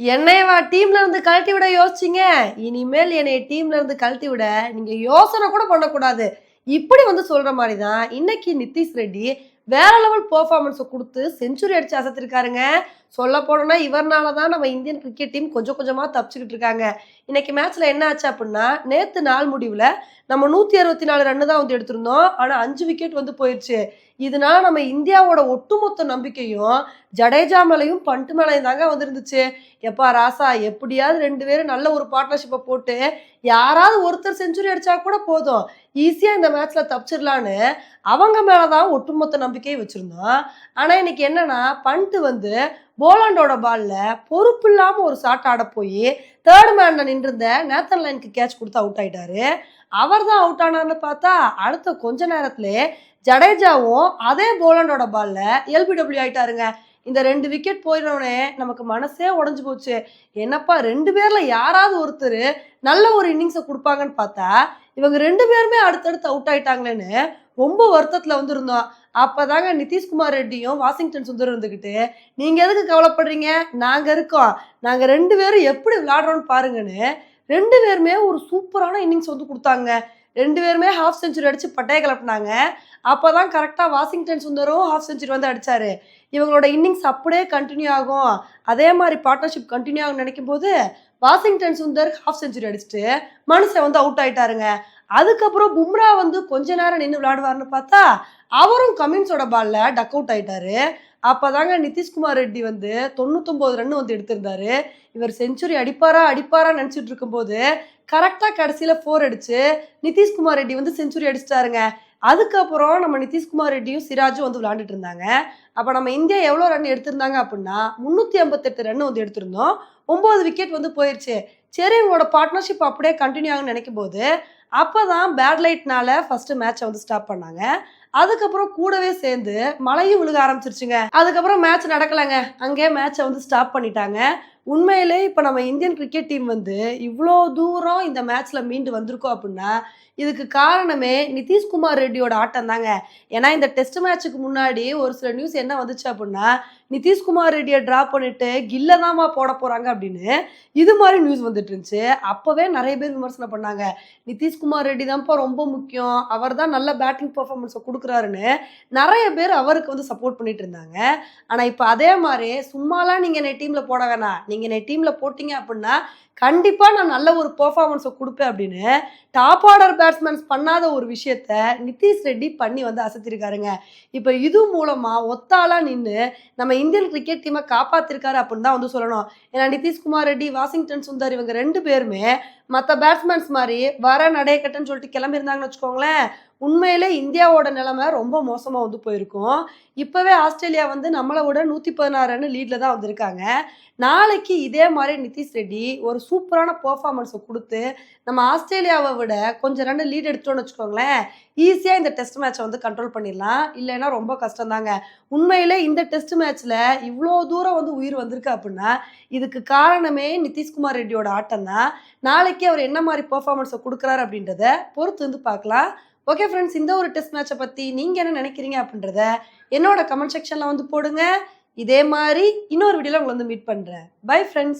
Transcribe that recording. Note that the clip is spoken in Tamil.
என்னையவா டீம்ல இருந்து கழட்டி விட யோசிச்சிங்க. இனிமேல் என்னைய டீம்ல இருந்து கழட்டி விட நீங்க யோசனை கூட பண்ணக்கூடாது. இப்படி வந்து சொல்ற மாதிரி தான் இன்னைக்கு நிதிஷ் ரெட்டி வேற லெவல் பெர்ஃபார்மன்ஸை கொடுத்து செஞ்சுரி அடிச்சு அசத்திருக்காருங்க. சொல்ல போனோம்னா இவர்னால தான் நம்ம இந்தியன் கிரிக்கெட் டீம் கொஞ்சம் கொஞ்சமாக தப்பிச்சுக்கிட்டு இருக்காங்க. இன்னைக்கு மேட்ச்ல என்ன ஆச்சு அப்படின்னா நேற்று நாள் முடிவில் நம்ம நூற்றி அறுபத்தி நாலு ரன்னு தான் வந்து எடுத்திருந்தோம். ஆனால் அஞ்சு விக்கெட் வந்து போயிடுச்சு இதனால நம்ம இந்தியாவோட ஒட்டுமொத்த நம்பிக்கையும் ஜடேஜா மேலையும் பண்ட்டு மேலையும் தாங்க வந்துருந்துச்சு. எப்பா ராசா எப்படியாவது ரெண்டு பேரும் நல்ல ஒரு பார்ட்னர்ஷிப்பை போட்டு யாராவது ஒருத்தர் செஞ்சுரி அடிச்சா கூட போதும். ஈஸியாக இந்த மேட்ச்ல தப்பிச்சிடலான்னு அவங்க மேலதான் ஒட்டுமொத்த நம்பிக்கையை வச்சிருந்தோம். ஆனால் இன்னைக்கு என்னன்னா பண்ட்டு வந்து போலாண்டோட பால்ல பொறுப்பு இல்லாமல் ஒரு ஷாட் ஆட போய் தேர்ட் மேன்ல நின்றிருந்த நேத்தன் லைனுக்கு கேட்ச் கொடுத்து அவுட் ஆயிட்டாரு. அவர் தான் அவுட் ஆனார்னு பார்த்தா அடுத்த கொஞ்ச நேரத்திலே ஜடேஜாவும் அதே போலாண்டோட பால்ல எல்பிடபிள்யூ ஆயிட்டாருங்க. இந்த ரெண்டு விக்கெட் போயிடனே நமக்கு மனசே உடஞ்சு போச்சு. என்னப்பா ரெண்டு பேர்ல யாராவது ஒருத்தர் நல்ல ஒரு இன்னிங்ஸை கொடுப்பாங்கன்னு பார்த்தா இவங்க ரெண்டு பேருமே அடுத்தடுத்து அவுட் ஆயிட்டாங்களேன்னு ரொம்ப வருத்தத்தில் வந்து இருந்தோம் அப்போதாங்க நிதிஷ்குமார் ரெட்டியும் வாஷிங்டன் சுந்தர் இருந்துக்கிட்டு நீங்கள் எதுக்கு கவலைப்படுறீங்க? நாங்கள் இருக்கோம். நாங்கள் ரெண்டு பேரும் எப்படி விளாட்றோன்னு பாருங்கன்னு ரெண்டு பேருமே ஒரு சூப்பரான இன்னிங்ஸ் வந்து கொடுத்தாங்க. ரெண்டு பேருமே ஹாஃப் செஞ்சுரி அடித்து பட்டையை கிளப்பினாங்க அப்போ தான் கரெக்டாக வாஷிங்டன் சுந்தரும் ஹாஃப் செஞ்சுரி வந்து அடிச்சாரு. இவங்களோட இன்னிங்ஸ் அப்படியே கண்டினியூ ஆகும். அதே மாதிரி பார்ட்னர்ஷிப் கண்டினியூ ஆகும் நினைக்கும் போது வாஷிங்டன் சுந்தர் ஹாஃப் செஞ்சுரி அடிச்சுட்டு மனுஷன் வந்து அவுட் ஆயிட்டாருங்க. அதுக்கப்புறம் பும்ரா வந்து கொஞ்ச நேரம் நின்று விளையாடுவார்னு பார்த்தா அவரும் கமின்ஸோட பால்ல டக் அவுட் ஆயிட்டாரு. அப்பதாங்க நிதிஷ்குமார் ரெட்டி வந்து தொண்ணூத்தொம்பது ரன் வந்து எடுத்திருந்தாரு. இவர் செஞ்சுரி அடிப்பாரா அடிப்பாரா நினச்சிட்டு இருக்கும்போது கரெக்டாக கடைசியில் ஃபோர் அடிச்சு நிதிஷ்குமார் ரெட்டி வந்து செஞ்சுரி அடிச்சிட்டாருங்க. அதுக்கப்புறம் நம்ம நிதிஷ்குமார் ரெட்டியும் சிராஜும் வந்து விளையாண்டுட்டு இருந்தாங்க. அப்போ நம்ம இந்தியா எவ்வளோ ரன் எடுத்திருந்தாங்க அப்படின்னா முந்நூற்றி ஐம்பத்தெட்டு ரன் வந்து எடுத்திருந்தோம். ஒம்பது விக்கெட் வந்து போயிடுச்சு சரி இவங்களோட பார்ட்னர்ஷிப் அப்படியே கண்டினியூ ஆகும்னு நினைக்கும் போது அப்போ தான் பேட் லைட்னால ஃபர்ஸ்ட் மேட்சை வந்து ஸ்டாப் பண்ணாங்க. அதுக்கப்புறம் கூடவே சேர்ந்து மழையும் விழுக ஆரம்பிச்சிருச்சுங்க. அதுக்கப்புறம் மேட்ச் நடக்கலைங்க. அங்கேயே மேட்சை வந்து ஸ்டாப் பண்ணிட்டாங்க. உண்மையிலே இப்போ நம்ம இந்தியன் கிரிக்கெட் டீம் வந்து இவ்வளோ தூரம் இந்த மேட்ச்ல மீண்டு வந்திருக்கோம் அப்படின்னா இதுக்கு காரணமே நிதிஷ்குமார் ரெட்டியோட ஆட்டம் தாங்க. ஏன்னா இந்த டெஸ்ட் மேட்ச்சுக்கு முன்னாடி ஒரு சில நியூஸ் என்ன என்ன வந்துச்சு அப்படின்னா நிதிஷ்குமார் ரெட்டியை ட்ராப் பண்ணிட்டு கில்ல தான்மா போட போகிறாங்க அப்படின்னு இது மாதிரி நியூஸ் வந்துட்டு இருந்துச்சு. அப்போவே நிறைய பேர் விமர்சனம் பண்ணாங்க. நிதிஷ்குமார் ரெட்டி தான்ப்பா ரொம்ப முக்கியம். அவர் தான் நல்ல பேட்டிங் பர்ஃபார்மன்ஸை கொடுக்குறாருன்னு நிறைய பேர் அவருக்கு வந்து சப்போர்ட் பண்ணிட்டு இருந்தாங்க. ஆனால் இப்போ அதே மாதிரி சும்மாலாம் நீங்கள் என்னை டீமில் போட வேணாம். நீங்கள் என்னை டீமில் போட்டிங்க அப்படின்னா கண்டிப்பாக நான் நல்ல ஒரு பெர்ஃபார்மன்ஸை கொடுப்பேன் அப்படின்னு டாப் ஆர்டர் பேட்ஸ்மேன்ஸ் பண்ணாத ஒரு விஷயத்த நிதிஷ் ரெட்டி பண்ணி வந்து அசத்திருக்காருங்க. இப்போ இது மூலமாக ஒத்தாளாக நின்று நம்ம இந்தியன் கிரிக்கெட் டீமை காப்பாத்திருக்காரு அப்படின்னு தான் வந்து சொல்லணும். ஏன்னா நிதிஷ்குமார் ரெட்டி வாஷிங்டன் சுந்தர் இவங்க ரெண்டு பேருமே மற்ற பேட்ஸ்மேன்ஸ் மாதிரி வர நடையக்கட்டுன்னு சொல்லிட்டு கிளம்பியிருந்தாங்கன்னு வச்சுக்கோங்களேன் உண்மையிலே இந்தியாவோட நிலைமை ரொம்ப மோசமாக வந்து போயிருக்கும். இப்போவே ஆஸ்திரேலியா வந்து நம்மளை விட நூற்றி பதினாறு ரன் லீடில் தான் வந்திருக்காங்க. நாளைக்கு இதே மாதிரி நிதிஷ் ரெட்டி ஒரு சூப்பரான பர்ஃபார்மன்ஸை கொடுத்து நம்ம ஆஸ்திரேலியாவை விட கொஞ்சம் ரன் லீட் எடுத்தோம்னு வச்சுக்கோங்களேன் ஈஸியாக இந்த டெஸ்ட் மேட்சை வந்து கண்ட்ரோல் பண்ணிடலாம். இல்லைன்னா ரொம்ப கஷ்டம் தாங்க. உண்மையிலே இந்த டெஸ்ட் மேட்ச்சில் இவ்வளோ தூரம் வந்து உயிர் வந்திருக்கு அப்படின்னா இதுக்கு காரணமே நிதிஷ்குமார் ரெட்டியோட ஆட்டம் தான். நாளைக்கு நாளைக்கு அவர் என்ன மாதிரி பர்ஃபார்மன்ஸை கொடுக்குறாரு அப்படின்றத பொறுத்து வந்து பார்க்கலாம். ஓகே ஃப்ரெண்ட்ஸ் இந்த ஒரு டெஸ்ட் மேட்சை பற்றி நீங்கள் என்ன நினைக்கிறீங்க அப்படின்றத என்னோட கமெண்ட் செக்ஷனில் வந்து போடுங்க. இதே மாதிரி இன்னொரு வீடியோவில் உங்களை வந்து மீட் பண்ணுறேன் பை ஃப்ரெண்ட்ஸ்